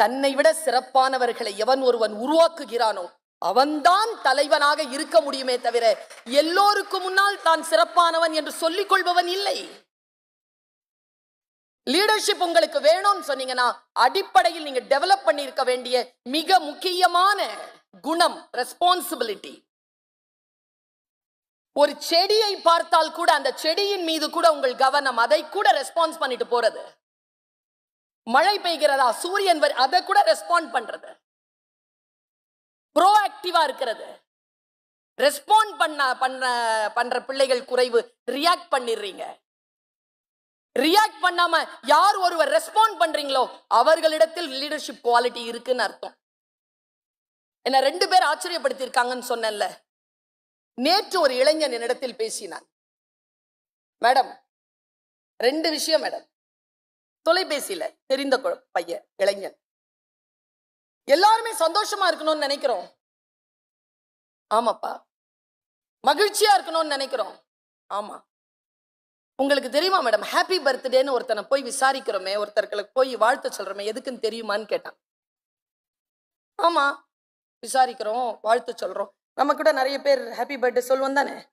தன்னை விட சிறப்பானவர்களை எவன் ஒருவன் உருவாக்குகிறானோ அவன்தான் தலைவனாக இருக்க முடியுமே தவிர எல்லோருக்கும் முன்னால் தான் சிறப்பானவன் என்று சொல்லிக் கொள்பவன் இல்லை. லீடர்ஷிப் உங்களுக்கு வேணும்னு சொன்னீங்கன்னா அடிப்படையில் நீங்க டெவலப் பண்ணியிருக்க வேண்டிய மிக முக்கியமான குணம் ரெஸ்பான்சிபிலிட்டி ஒரு செடியை பார்த்தால் கூட அந்த செடியின் மீது கூட உங்கள் கவனம் அதை கூட ரெஸ்பான்ஸ் பண்ணிட்டு போறது. மழை பெய்கிறதா? சூரியன் வரு- அதை கூட ரெஸ்பாண்ட் பண்றது. ப்ரோஆக்டிவா இருக்கிறது. ரெஸ்பாண்ட் பண்ண பண்ண பண்ற பிள்ளைகள் குறைவு. ரியாக்ட் பண்ணிடுறீங்க. ரியாக்ட் பண்ணாம யார் ஒருவர் ரெஸ்பாண்ட் பண்றீங்களோ அவர்களிடத்தில் லீடர்ஷிப் குவாலிட்டி இருக்குன்னு அர்த்தம். என்ன ரெண்டு பேர் ஆச்சரியப்படுத்தியிருக்காங்கன்னு சொன்னேன்ல. நேற்று ஒரு இளைஞன் என்னிடத்தில் பேசினான். மேடம் ரெண்டு விஷயம் மேடம். தொலைபேசியில தெரிந்த கு- பையன் இளைஞன். எல்லாருமே சந்தோஷமா இருக்கணும்னு நினைக்கிறோம். ஆமாப்பா. மகிழ்ச்சியா இருக்கணும்னு நினைக்கிறோம். ஆமா. உங்களுக்கு தெரியுமா மேடம்? ஹாப்பி பர்த்டேன்னு ஒருத்தனை போய் விசாரிக்கிறோமே ஒருத்தர்களுக்கு போய் வாழ்த்து சொல்றோமே எதுக்குன்னு தெரியுமான்னு கேட்டான். ஆமா. விசாரிக்கிறோம் வாழ்த்து சொல்றோம். நம்ம கூட நிறைய பேர் ஹாப்பி பர்த்டே சொல்லுவோம் தானே?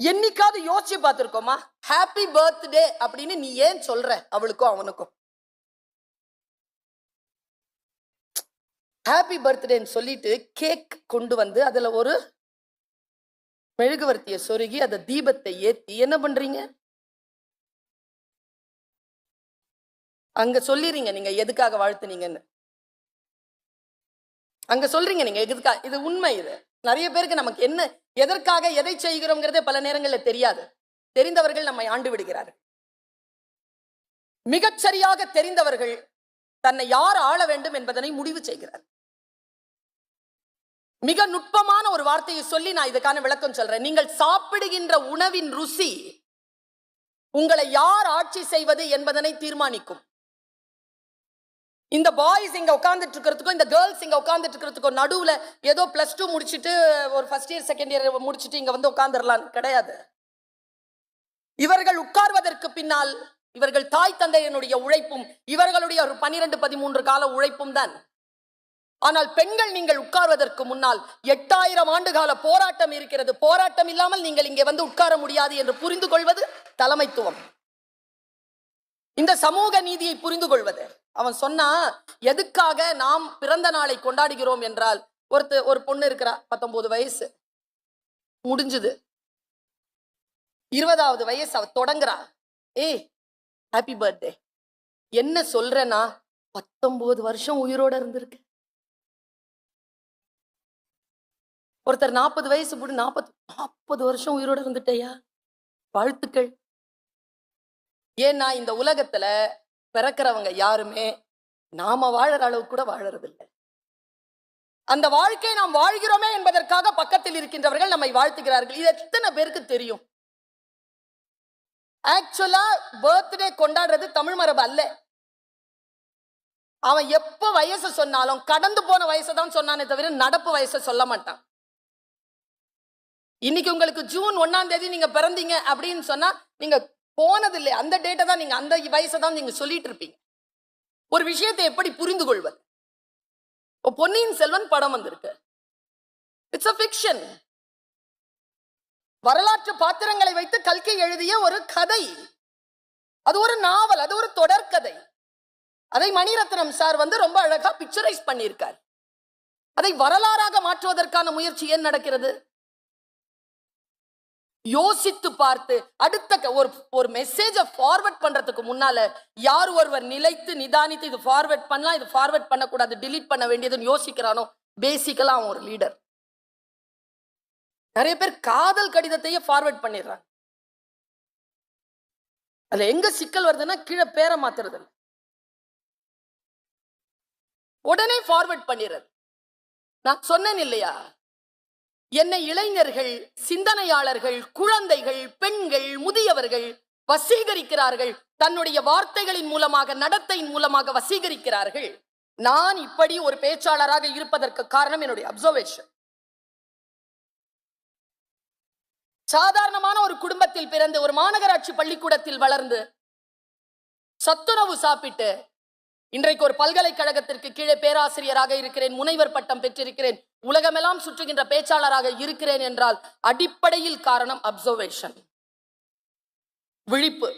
என்னைக்காவது யோசிச்சு பார்த்துருக்கோமா? ஹாப்பி பர்த்டே அப்படின்னு நீ ஏன் சொல்ற? அவளுக்கும் அவனுக்கும். ஹாப்பி பர்த்டேன்னு சொல்லிட்டு கேக் கொண்டு வந்து அதுல ஒரு மெழுகுவர்த்தியை சொருகி அதை தீபத்தை ஏத்தி என்ன பண்றீங்க? அங்க சொல்லிடுறீங்க நீங்க எதுக்காக வாழ்த்துனீங்கன்னு. அங்க சொல்றீங்க நீங்க எதுக்காக இது உண்மை இது. நிறைய பேருக்கு நமக்கு என்ன எதற்காக எதை செய்கிறோங்கிறதே பல நேரங்களில் தெரியாது. தெரிந்தவர்கள் நம்மை ஆண்டு விடுகிறார்கள். மிகச்சரியாக தெரிந்தவர்கள் தன்னை யார் ஆள வேண்டும் என்பதனை முடிவு செய்கிறார் மிக நுட்பமான ஒரு வார்த்தையை சொல்லி நான் இதுக்கான விளக்கம் சொல்றேன். நீங்கள் சாப்பிடுகின்ற உணவின் ருசி உங்களை யார் ஆட்சி செய்வது என்பதனை தீர்மானிக்கும். இந்த பாய்ஸ் இங்கே உட்காந்துட்டு இருக்கிறதுக்கும் இந்த கேர்ள்ஸ் இங்கே உட்காந்துட்டு இருக்கிறதுக்கும் நடுவில் ஏதோ ப்ளஸ் டூ முடிச்சுட்டு ஒரு ஃபர்ஸ்ட் இயர் செகண்ட் இயர் முடிச்சுட்டு இங்கே வந்து உட்காந்துடலாம் கிடையாது. இவர்கள் உட்கார்வதற்கு பின்னால் இவர்கள் தாய் தந்தையனுடைய உழைப்பும் இவர்களுடைய ஒரு பனிரெண்டு பதிமூன்று கால உழைப்பும் தான். ஆனால் பெண்கள் நீங்கள் உட்கார்வதற்கு முன்னால் எட்டாயிரம் ஆண்டு கால போராட்டம் இருக்கிறது. போராட்டம் இல்லாமல் நீங்கள் இங்கே வந்து உட்கார முடியாது என்று புரிந்து கொள்வது தலைமைத்துவம். இந்த சமூக நீதியை புரிந்து கொள்வது. அவன் சொன்னா எதுக்காக நாம் பிறந்த நாளை கொண்டாடுகிறோம்? என்றால் ஒருத்த ஒரு பொண்ணு இருக்கிறா பத்தொன்பது வயசு. முடிஞ்சுது. இருபதாவது வயசு அவ தொடங்குறா. ஏய் ஹாப்பி பர்த்டே என்ன சொல்றேன்னா பத்தொன்பது வருஷம் உயிரோட இருந்திருக்கு. ஒருத்தர் நாற்பது வயசு போட்டு நாற்பது நாற்பது வருஷம் உயிரோட இருந்துட்டேயா? வாழ்த்துக்கள். ஏன்னா இந்த உலகத்துல பிறக்கிறவங்க யாருமே நாம வாழற அளவு கூட வாழறதில்லை. அந்த வாழ்க்கையை நாம் வாழ்கிறோமே என்பதற்காக பக்கத்தில் இருக்கின்றவர்கள் நம்மை வாழ்த்துகிறார்கள். இது எத்தனை பேருக்கு தெரியும்? ஆக்சுவலா பர்த்டே கொண்டாடுறது தமிழ் மரபு அல்ல. அவன் எப்ப வயசு சொன்னாலும் கடந்து போன வயசை தான் சொன்னானே தவிர நடப்பு வயசை சொல்ல மாட்டான். இன்னைக்கு உங்களுக்கு ஜூன் ஒன்னாம் தேதி நீங்க பிறந்தீங்க அப்படின்னு சொன்னா நீங்க போனது இல்லை அந்த டேட்டை தான் நீங்க அந்த வயசை தான் நீங்க சொல்லிட்டு இருப்பீங்க ஒரு விஷயத்தை எப்படி புரிந்து கொள்வது பொன்னியின் செல்வன் படம் வந்திருக்கு. இட்ஸ் அ ஃபிக்ஷன் வரலாற்று பாத்திரங்களை வைத்து கல்கி எழுதிய ஒரு கதை. அது ஒரு நாவல் அது ஒரு தொடர்கதை. அதை மணிரத்னம் சார் வந்து ரொம்ப அழகா பிக்சரைஸ் பண்ணியிருக்கார். அதை வரலாறாக மாற்றுவதற்கான முயற்சி ஏன் நடக்கிறது? யோசித்து பார்த்து அடுத்த க- ஒரு ஒரு மெசேஜை ஃபார்வர்ட் பண்றதுக்கு முன்னால யார் ஒருவர் நிலைத்து நிதானித்து இது ஃபார்வர்ட் பண்ணலாம் இது ஃபார்வர்ட் பண்ணக்கூடாது டிலீட் பண்ண வேண்டியதுன்னு யோசிக்கிறானோ பேசிக்கலாக அவன் ஒரு லீடர் நிறைய பேர் காதல் கடிதத்தையே ஃபார்வர்ட் பண்ணிடுறாங்க. அதில் எங்க சிக்கல் வருதுன்னா கீழே பேரை மாத்துறது உடனே ஃபார்வர்ட் பண்ணிடுறது. நான் சொன்னேன் இல்லையா? என்னை இளைஞர்கள் சிந்தனையாளர்கள் குழந்தைகள் பெண்கள் முதியவர்கள் வசீகரிக்கிறார்கள். தன்னுடைய வார்த்தைகளின் மூலமாக நடத்தையின் மூலமாக வசீகரிக்கிறார்கள். நான் இப்படி ஒரு பேச்சாளராக இருப்பதற்கு காரணம் என்னுடைய அப்சர்வேஷன் சாதாரணமான ஒரு குடும்பத்தில் பிறந்து ஒரு மாநகராட்சி பள்ளிக்கூடத்தில் வளர்ந்து சத்துணவு சாப்பிட்டு இன்றைக்கு ஒரு பல்கலைக்கழகத்திற்கு கீழே பேராசிரியராக இருக்கிறேன் முனைவர் பட்டம் பெற்றிருக்கிறேன் உலகமெல்லாம் சுற்றுகின்ற பேச்சாளராக இருக்கிறேன் என்றால் அடிப்படையில் காரணம் அப்சர்வேஷன். விழிப்பு.